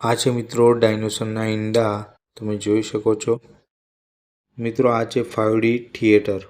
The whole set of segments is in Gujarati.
આ છે મિત્રો ડાયનોસરના ઈંડા. તમે જોઈ શકો છો. મિત્રો આ છે ફાઇવ ડી થિયેટર.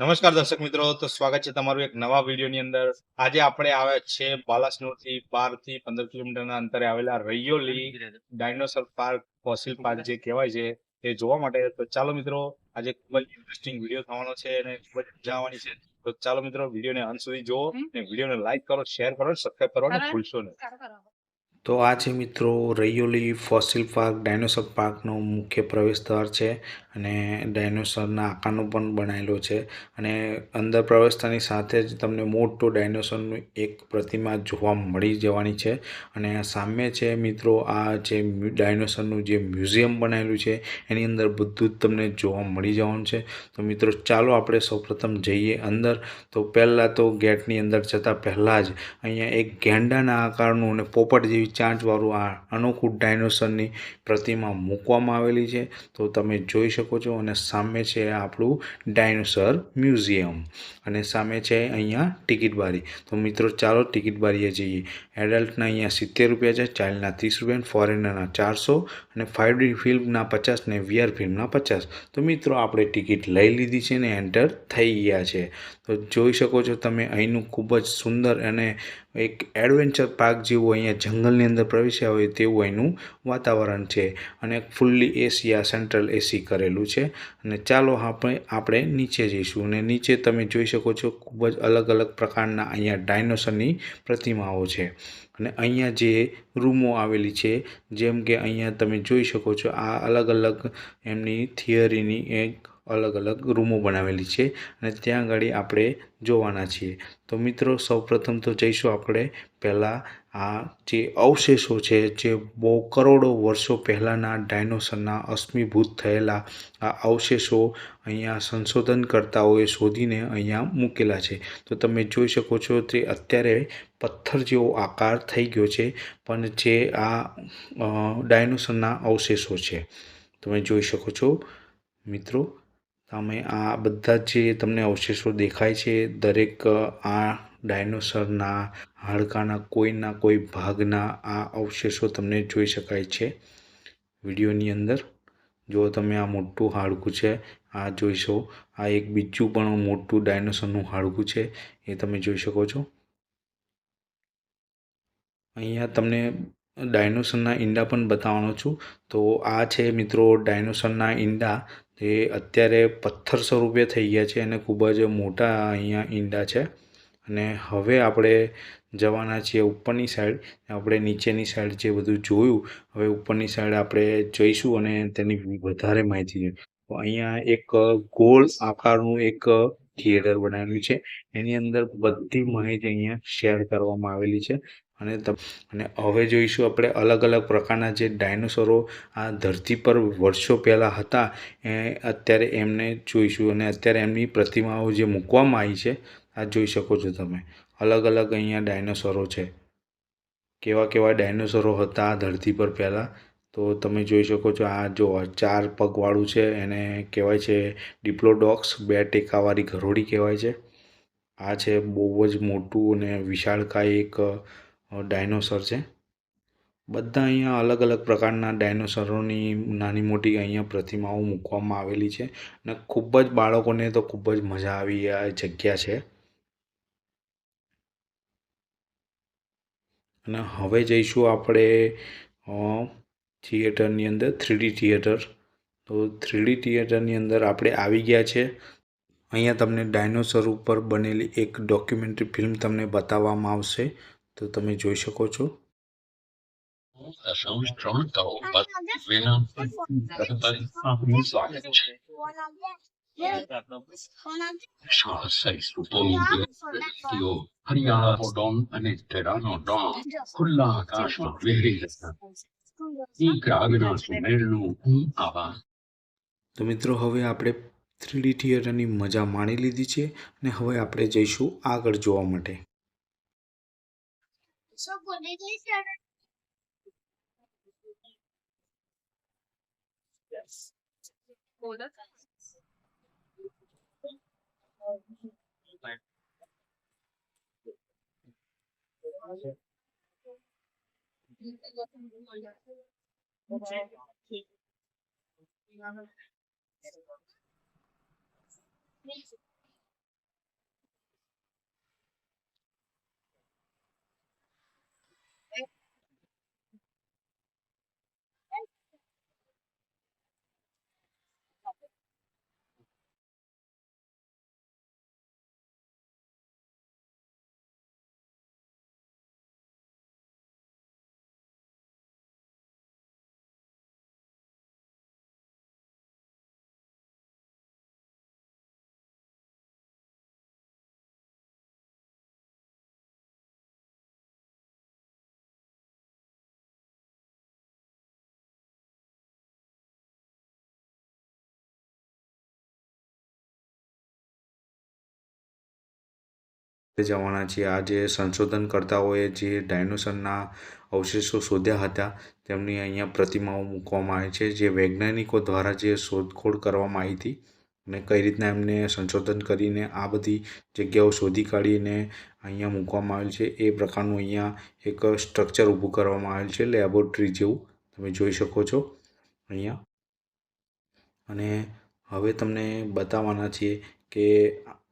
નમસ્કાર દર્શક મિત્રો, તો સ્વાગત છે તમારું એક નવા વિડીયોની અંદર. આજે આપણે આવ્યા છે બાલાસનોરથી બારથી પંદર કિલોમીટરના અંતરે આવેલા Raiyoli dinosaur park fossil park જે કહેવાય છે, એ જોવા માટે. તો ચાલો મિત્રો આજે ખૂબ જ ઇન્ટરેસ્ટિંગ વીડિયો થવાનો છે અને ખૂબ જ મજા આવવાની છે. તો ચાલો મિત્રો વિડીયોને અંત સુધી જુઓ અને વિડીયોને લાઈક કરો શેર કરો સબસ્ક્રાઇબ કરવાનું ભૂલશો નહીં. તો આ છે મિત્રો રૈયોલી ફોસિલ પાર્ક, ડાયનોસર પાર્કનો મુખ્ય પ્રવેશદ્વાર છે અને ડાયનોસરના આકારનો પણ બનાવેલો છે. અને અંદર પ્રવેશતાની સાથે જ તમને મોટું ડાયનોસરનું એક પ્રતિમા જોવા મળી જવાની છે. અને સામે છે મિત્રો આ જે ડાયનોસરનું જે મ્યુઝિયમ બનાવેલું છે, એની અંદર બધું જ તમને જોવા મળી જવાનું છે. તો મિત્રો ચાલો આપણે સૌપ્રથમ જઈએ અંદર. તો પહેલાં તો ગેટની અંદર જતાં પહેલાં જ અહીંયા એક ગેંડાના આકારનું અને પોપટ જેવી ચાંચવાળું આ અનોખું ડાયનોસરની પ્રતિમા મૂકવામાં આવેલી છે. તો તમે જોઈ શકો છો અને સામે છે આપણું ડાયનોસર મ્યુઝિયમ અને સામે છે અહીંયા ટિકિટ બારી. તો મિત્રો, ચાલો ટિકિટ બારીએ જઈએ. એડલ્ટના અહીંયા સિત્તેર રૂપિયા છે, ચાઇલ્ડના ત્રીસ રૂપિયા ફોરેનરના ચારસો અને ફાઇવ ડી ફિલ્મના પચાસ ને વીઆર ફિલ્મના પચાસ. તો મિત્રો, આપણે ટિકિટ લઈ લીધી છે ને એન્ટર થઈ ગયા છે. તો જોઈ શકો છો તમે અહીંનું ખૂબ જ સુંદર અને એક એડવેન્ચર પાર્ક જેવું અહીંયા જંગલની અંદર પ્રવેશ્યા હોય તેવું અહીંનું વાતાવરણ છે. અને ફૂલ્લી એસી આ સેન્ટ્રલ એસી કરેલું છે. અને ચાલો આપણે આપણે નીચે જઈશું. અને નીચે તમે જોઈ શકો છો ખૂબ જ અલગ અલગ પ્રકારના અહીંયા ડાયનોસરની પ્રતિમાઓ છે. અને અહીંયા જે રૂમો આવેલી છે, જેમ કે અહીંયા તમે જોઈ શકો છો આ અલગ અલગ એમની થિયરીની એક અલગ અલગ રૂમો બનાવેલી છે અને ત્યાં આગળ આપણે જોવાના છીએ. તો મિત્રો, સૌપ્રથમ તો જઈશું આપણે પહેલાં આ જે અવશેષો છે, જે બહુ કરોડો વર્ષો પહેલાંના ડાયનોસરના અશ્મિભૂત થયેલા આ અવશેષો અહીંયા સંશોધનકર્તાઓએ શોધીને અહીંયા મૂકેલા છે. તો તમે જોઈ શકો છો તે અત્યારે પથ્થર જેવો આકાર થઈ ગયો છે, પણ જે આ ડાયનોસરના અવશેષો છે. તમે જોઈ શકો છો મિત્રો તમે આ બધા જે તમને અવશેષો દેખાય છે, દરેક આ ડાયનોસરના હાડકાના કોઈના કોઈ ભાગના આ અવશેષો તમને જોઈ શકાય છે. વિડીયોની અંદર જો તમે આ મોટું હાડકું છે, આ જોઈશો આ એક બીજું પણ મોટું ડાયનોસરનું હાડકું છે, એ તમે જોઈ શકો છો. અહીંયા તમને ડાયનોસરના ઈંડા પણ બતાવવાનો છું. તો આ છે મિત્રો ડાયનોસરના ઈંડા. તે અત્યારે પથ્થર સ્વરૂપે થઈ ગયા છે અને ખૂબ જ મોટા અહીંયા ઈંડા છે. અને હવે આપણે જવાના છીએ ઉપરની સાઈડ આપણે નીચેની સાઈડ જે બધું જોયું, હવે ઉપરની સાઈડ આપણે જઈશું અને તેની વધારે માહિતી જોઈએ. અહીંયા એક ગોળ આકારનું એક થિયેટર બનાવેલું છે. એની અંદર બધી માહિતી અહીંયા શેર કરવામાં આવેલી છે. અને અને હવે જોઈશું આપણે અલગ અલગ પ્રકારના જે ડાયનોસરો આ ધરતી પર વર્ષો પહેલાં હતા, એ અત્યારે એમને જોઈશું. અને અત્યારે એમની પ્રતિમાઓ જે મૂકવામાં આવી છે, આ જોઈ શકો છો તમે. અલગ અલગ અહીંયા ડાયનોસરો છે. કેવા કેવા ડાયનોસરો હતા આ ધરતી પર પહેલાં, તો તમે જોઈ શકો છો આ જો ચાર પગવાળું છે, એને કહેવાય છે ડિપ્લોડોક્સ, બે ટેકાવાળી ઘરોડી કહેવાય છે. આ છે બહુ જ મોટું અને વિશાળકાય એક ડાયનોસર છે. બધા અહીંયા અલગ અલગ પ્રકારના ડાયનોસરોની નાની મોટી અહીંયા પ્રતિમાઓ મૂકવામાં આવેલી છે અને ખૂબ જ બાળકોને તો ખૂબ જ મજા આવી આ જગ્યા છે. અને હવે જઈશું આપણે થિયેટરની અંદર થ્રીડી થિયેટર. તો થ્રીડી થિયેટરની અંદર આપણે આવી ગયા છે. અહીંયા તમને ડાયનોસર ઉપર બનેલી એક ડોક્યુમેન્ટરી ફિલ્મ તમને બતાવવામાં આવશે. તો તમે જોઈ શકો છો. તો મિત્રો, હવે આપણે થ્રીડી થિયેટરની મજા માણી લીધી છે અને હવે આપણે જઈશું આગળ જોવા માટે. Çok konuşuyorsun. Orada Thank you. જવાના છીએ આ જે સંશોધનકર્તાઓએ જે ડાયનોસરના અવશેષો શોધ્યા હતા, તેમની અહીંયા પ્રતિમાઓ મૂકવામાં આવી છે, જે વૈજ્ઞાનિકો દ્વારા જે શોધખોળ કરવામાં આવી હતી અને કઈ રીતના એમને સંશોધન કરીને આ બધી જગ્યાઓ શોધી કાઢીને અહીંયા મૂકવામાં આવેલ છે, એ પ્રકારનું અહીંયા એક સ્ટ્રક્ચર ઊભું કરવામાં આવેલ છે, લેબોરેટરી જેવું. તમે જોઈ શકો છો અહીંયા. અને હવે તમને બતાવવાના છીએ કે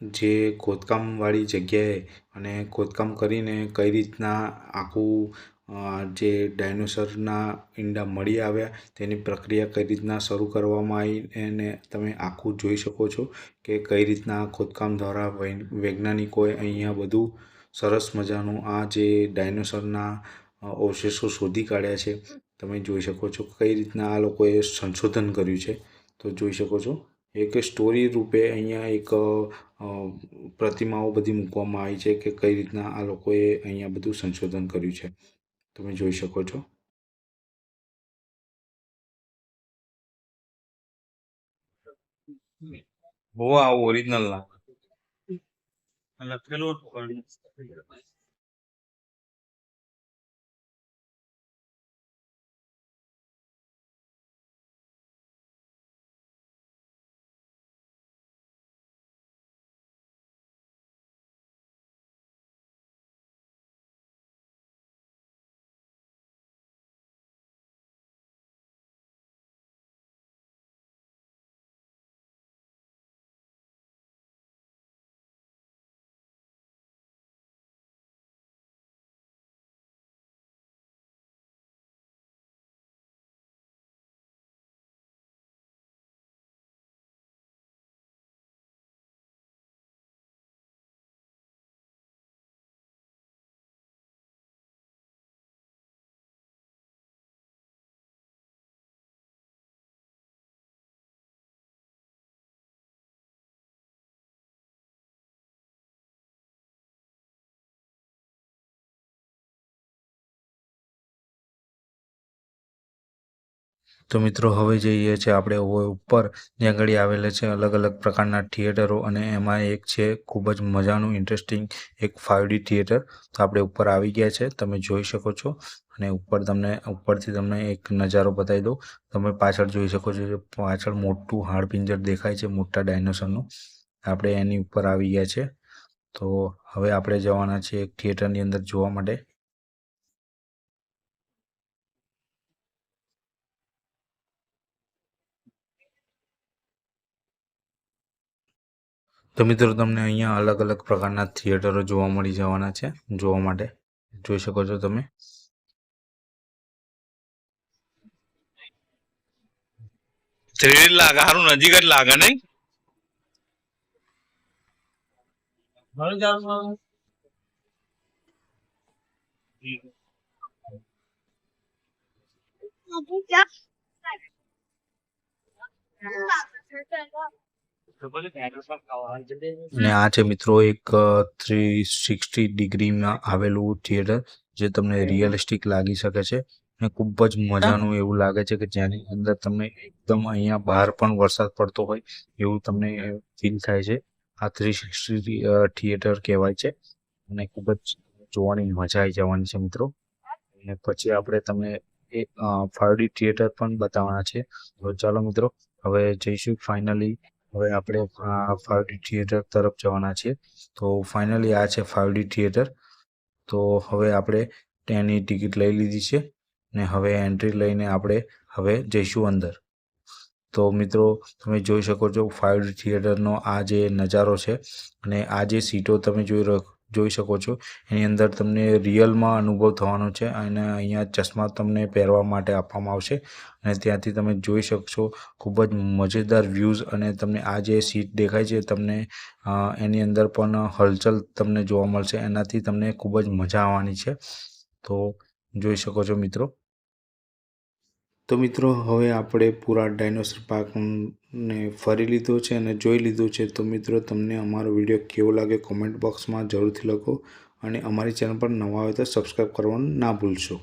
જે ખોદકામવાળી જગ્યાએ અને ખોદકામ કરીને કઈ રીતના આખું જે ડાયનોસરના ઈંડા મળી આવ્યા, તેની પ્રક્રિયા કઈ રીતના શરૂ કરવામાં આવી એને તમે આખું જોઈ શકો છો કે કઈ રીતના ખોદકામ દ્વારા વૈજ્ઞાનિકોએ અહીંયા બધું સરસ મજાનું આ જે ડાયનોસરના અવશેષો શોધી કાઢ્યા છે, તમે જોઈ શકો છો કઈ રીતના આ લોકોએ સંશોધન કર્યું છે, તો જોઈ શકો છો. એક સ્ટોરી રૂપે અહીંયા એક પ્રતિમાઓ બધી મૂકવામાં આવી છે કે કઈ રીતના આ લોકોએ અહીંયા બધું સંશોધન કર્યું છે. તમે જોઈ શકો છો. બહુ આ ઓરિજિનલ ના લખેલું તો મિત્રો, હવે જઈએ છીએ આપણે ઉપર. જ્યાં આગળ આવેલા છે અલગ અલગ પ્રકારના થિયેટરો અને એમાં એક છે ખૂબ જ મજાનું ઇન્ટરેસ્ટિંગ એક ફાઇવ થિયેટર. તો આપણે ઉપર આવી ગયા છે. તમે જોઈ શકો છો. અને ઉપર તમને, ઉપરથી તમને એક નજારો બતાવી દઉં. તમે પાછળ જોઈ શકો છો પાછળ મોટું હાડપિંજર દેખાય છે, મોટા ડાયનોસરનું. આપણે એની ઉપર આવી ગયા છે. તો હવે આપણે જવાના છીએ એક થિયેટરની અંદર જોવા માટે. તો મિત્રો તમને અહીંયા અલગ અલગ પ્રકારના થિયેટરો જોવા મળી જવાના છે જોવા માટે. જોઈ શકો છો તમે. થ્રી લાગે સારું નજીક જ લાગે નહીં? અને આ છે મિત્રો એક થ્રી સિક્સટી ડિગ્રીમાં આવેલું થિયેટર જે તમને રિયલિસ્ટિક લાગી શકે છે ને ખૂબ જ મજાનું એવું લાગે છે કે જેની અંદર તમને એકદમ અહીંયા બહાર પણ વરસાદ પડતો હોય એવું તમને ફીલ થાય છે. આ થ્રી સિક્સટી થિયેટર કહેવાય છે અને ખૂબ જ જોવાની મજા આવી જવાની છે મિત્રો. અને પછી આપણે તમને એક ફાઈવ થિયેટર પણ બતાવવાના છે. તો ચાલો મિત્રો, હવે જઈશું ફાઇનલી હવે આપણે ફાઇવ ડી થિયેટર તરફ જવાના છીએ. તો ફાઇનલી આ છે ફાઇવ ડી થિયેટર તો હવે આપણે તેની ટિકિટ લઈ લીધી છે ને હવે એન્ટ્રી લઈને આપણે હવે જઈશું અંદર. તો મિત્રો, તમે જોઈ શકો છો ફાઇવ ડી થિયેટરનો આ જે નજારો છે અને આ જે સીટો તમે જોઈ જોઈ શકો છો. એની અંદર તમને રિયલમાં અનુભવ થવાનો છે અને અહીંયા ચશ્મા તમને પહેરવા માટે આપવામાં આવશે. અને ત્યાંથી તમે જોઈ શકશો ખૂબ જ મજેદાર વ્યૂઝ અને તમને આ જે સીટ દેખાય છે તમને એની અંદર પણ હલચલ તમને જોવા મળશે. એનાથી તમને ખૂબ જ મજા આવવાની છે. તો જોઈ શકો છો મિત્રો. તો મિત્રો, હવે આપણે પૂરા ડાયનોસર પાર્કને ફરી લીધો છે અને જોઈ લીધું છે. તો મિત્રો, તમને અમારો વીડિયો કેવો લાગે કોમેન્ટ બોક્સમાં જરૂરથી લખો અને અમારી ચેનલ પર નવા હોય તો સબસ્ક્રાઈબ કરવાનું ના ભૂલશો.